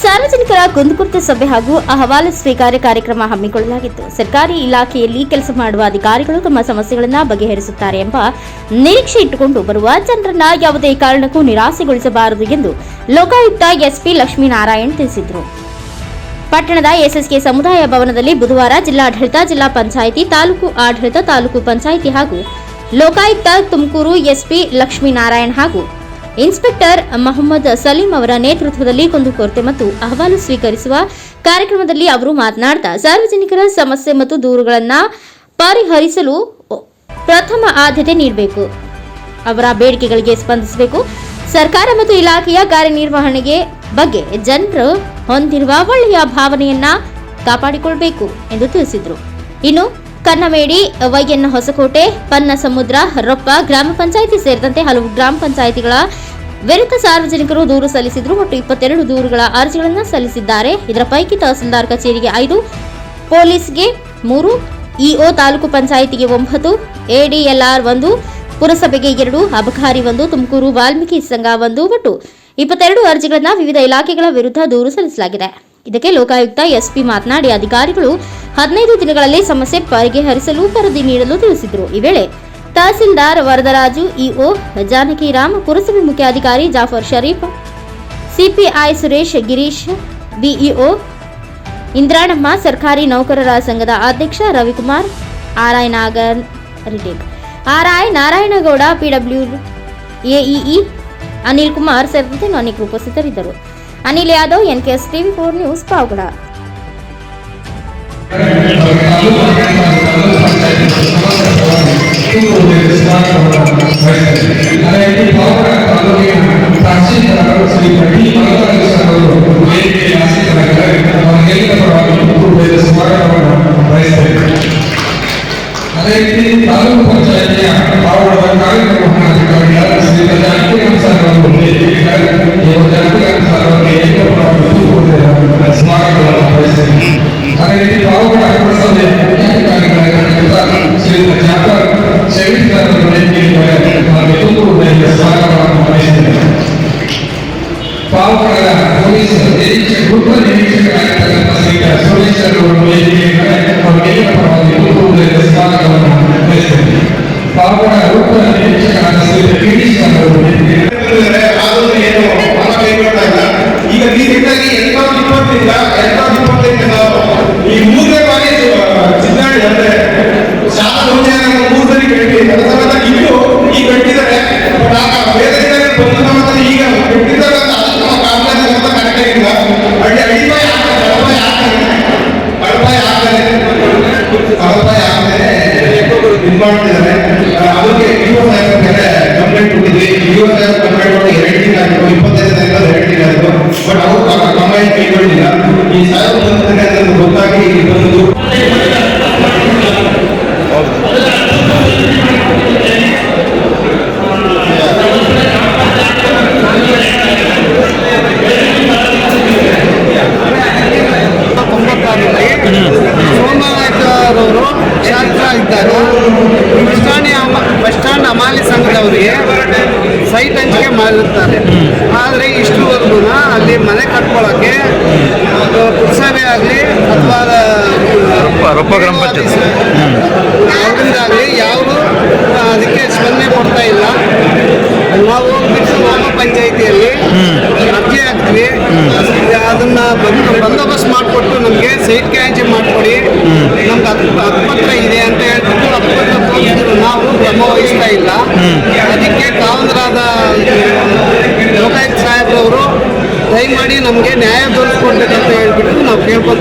ಸಾರ್ವಜನಿಕರ ಕುಂದುಕೊರತೆ ಸಭೆ ಹಾಗೂ ಅಹವಾಲು ಸ್ವೀಕಾರ ಕಾರ್ಯಕ್ರಮ ಹಮ್ಮಿಕೊಳ್ಳಲಾಗಿತ್ತು. ಸರ್ಕಾರಿ ಇಲಾಖೆಯಲ್ಲಿ ಕೆಲಸ ಮಾಡುವ ಅಧಿಕಾರಿಗಳು ತಮ್ಮ ಸಮಸ್ಯೆಗಳನ್ನು ಬಗೆಹರಿಸುತ್ತಾರೆ ಎಂಬ ನಿರೀಕ್ಷೆ ಇಟ್ಟುಕೊಂಡು ಬರುವ ಜನರನ್ನ ಯಾವುದೇ ಕಾರಣಕ್ಕೂ ನಿರಾಸೆಗೊಳಿಸಬಾರದು ಎಂದು ಲೋಕಾಯುಕ್ತ ಎಸ್ಪಿ ಲಕ್ಷ್ಮೀನಾರಾಯಣ್ ತಿಳಿಸಿದರು. ಪಟ್ಟಣದ ಎಸ್ಎಸ್ಕೆ ಸಮುದಾಯ ಭವನದಲ್ಲಿ ಬುಧವಾರ ಜಿಲ್ಲಾಡಳಿತ, ಜಿಲ್ಲಾ ಪಂಚಾಯಿತಿ, ತಾಲೂಕು ಆಡಳಿತ, ತಾಲೂಕು ಪಂಚಾಯಿತಿ ಹಾಗೂ ಲೋಕಾಯುಕ್ತ ತುಮಕೂರು ಎಸ್ಪಿ ಲಕ್ಷ್ಮೀನಾರಾಯಣ್ ಹಾಗೂ ಇನ್ಸ್ಪೆಕ್ಟರ್ ಮೊಹಮ್ಮದ್ ಸಲೀಂ ಅವರ ನೇತೃತ್ವದಲ್ಲಿ ಕುಂದುಕೊರತೆ ಮತ್ತು ಅಹವಾಲು ಸ್ವೀಕರಿಸುವ ಕಾರ್ಯಕ್ರಮದಲ್ಲಿ ಅವರು ಮಾತನಾಡ್ತಾ, ಸಾರ್ವಜನಿಕರ ಸಮಸ್ಯೆ ಮತ್ತು ದೂರುಗಳನ್ನು ಪರಿಹರಿಸಲು ಪ್ರಥಮ ಆದ್ಯತೆ ನೀಡಬೇಕು. ಅವರ ಬೇಡಿಕೆಗಳಿಗೆ ಸ್ಪಂದಿಸಬೇಕು. ಸರ್ಕಾರ ಮತ್ತು ಇಲಾಖೆಯ ಕಾರ್ಯನಿರ್ವಹಣೆಗೆ ಬಗ್ಗೆ ಜನರು ಹೊಂದಿರುವ ಒಳ್ಳೆಯ ಭಾವನೆಯನ್ನ ಕಾಪಾಡಿಕೊಳ್ಬೇಕು ಎಂದು ತಿಳಿಸಿದರು. ಇನ್ನು ಕನ್ನಮೇಡಿ ವೈಎನ್ ಹೊಸಕೋಟೆ ಪನ್ನ ಸಮುದ್ರ ರೊಪ್ಪ ಗ್ರಾಮ ಪಂಚಾಯಿತಿ ಸೇರಿದಂತೆ ಹಲವು ಗ್ರಾಮ ಪಂಚಾಯಿತಿಗಳ ವಿರುದ್ಧ ಸಾರ್ವಜನಿಕರು ದೂರು ಸಲ್ಲಿಸಿದ್ರು ಒಟ್ಟು ಇಪ್ಪತ್ತೆರಡು ದೂರುಗಳ ಅರ್ಜಿಗಳನ್ನು ಸಲ್ಲಿಸಿದ್ದಾರೆ. ಇದರ ಪೈಕಿ ತಹಸೀಲ್ದಾರ್ ಕಚೇರಿಗೆ ಐದು, ಪೊಲೀಸ್ಗೆ ಮೂರು, ಇಒ ತಾಲೂಕು ಪಂಚಾಯಿತಿಗೆ ಒಂಬತ್ತು, ಎಡಿಎಲ್ಆರ್ ಒಂದು, ಪುರಸಭೆಗೆ ಎರಡು, ಅಬಕಾರಿ ಒಂದು, ತುಮಕೂರು ವಾಲ್ಮೀಕಿ ಸಂಘ ಒಂದು ಒಟ್ಟು ಇಪ್ಪತ್ತೆರಡು ಅರ್ಜಿಗಳನ್ನು ವಿವಿಧ ಇಲಾಖೆಗಳ ವಿರುದ್ಧ ದೂರು ಸಲ್ಲಿಸಲಾಗಿದೆ. ಇದಕ್ಕೆ ಲೋಕಾಯುಕ್ತ ಎಸ್ಪಿ ಮಾತನಾಡಿ, ಅಧಿಕಾರಿಗಳು ಹದಿನೈದು ದಿನಗಳಲ್ಲಿ ಸಮಸ್ಯೆ ಪರಿಹರಿಸಲು ವರದಿ ನೀಡಲು ತಿಳಿಸಿದರು. ಈ ವೇಳೆ ತಹಸೀಲ್ದಾರ್ ವರದರಾಜು, ಇಒ ಜಾನಕಿರಾಮ್ ಪುರಸಭೆ ಮುಖ್ಯಾಧಿಕಾರಿ ಜಾಫರ್ ಶರೀಫ್, ಸಿಪಿಐ ಸುರೇಶ್, ಗಿರೀಶ್, ಬಿಇಒ ಇಂದ್ರಾಣಮ್ಮ, ಸರ್ಕಾರಿ ನೌಕರರ ಸಂಘದ ಅಧ್ಯಕ್ಷ ರವಿಕುಮಾರ್, ಆರ್ಐ ನಾಗರ್ retake RI Narayanagowda PW AEE Anil Kumar ಸೇರಿದಂತೆ ಅನೇಕರು ಉಪಸ್ಥಿತರಿದ್ದರು. Anil Yadav, NKS TV four news, Pavagada. ಹಮಾಲಿ ಸಂಘದವರಿಗೆ ಸೈಟ್ ಹಂಚಿಕೆ ಮಾಡಿರ್ತಾರೆ ಆದರೆ ಇಷ್ಟುವರೆಗೂ ಅಲ್ಲಿ ಮನೆ ಕಟ್ಕೊಳ್ಳೋಕ್ಕೆ ಪುರಸಭೆ ಆಗಲಿ ಅಥವಾ ಗ್ರಾಮ ಪಂಚಾಯತ್. ಅವರಿಂದಾಗಲಿ ಯಾರು ಅದಕ್ಕೆ ಸ್ಪಂದನೆ ಕೊಡ್ತಾ ಇಲ್ಲ. ನಾವು ಗ್ರಾಮ ಪಂಚಾಯಿತಿಯಲ್ಲಿ ಅರ್ಜಿ ಹಾಕ್ತೀವಿ. ಅದನ್ನ ಬಂದು ಬಂದೋಬಸ್ತ್ ಮಾಡಿಕೊಟ್ಟು ನಮಗೆ ಸೈಟ್ ಕ್ಯಾಂಚಿ ಮಾಡಿಕೊಡಿ. ನಮ್ಗೆ ಹತ್ತು ಹಕ್ಕುಪತ್ರ ಇದೆ ಅಂತ ಹೇಳ್ಬಿಟ್ಟು ನಾವು ಕ್ರಮ ವಹಿಸ್ತಾ ಇಲ್ಲ. ಅದಕ್ಕೆ ಕಾಂಗ್ರಾದ ಲೋಕಾಯುಕ್ತ ಸಾಹೇಬ್ರವರು ದಯಮಾಡಿ ನಮಗೆ ನ್ಯಾಯ ದೊರಕಿಸ್ಕೊಡ್ಬೇಕಂತ ಹೇಳ್ಬಿಟ್ಟು ನಾವು ಕೇಳ್ಕೊತ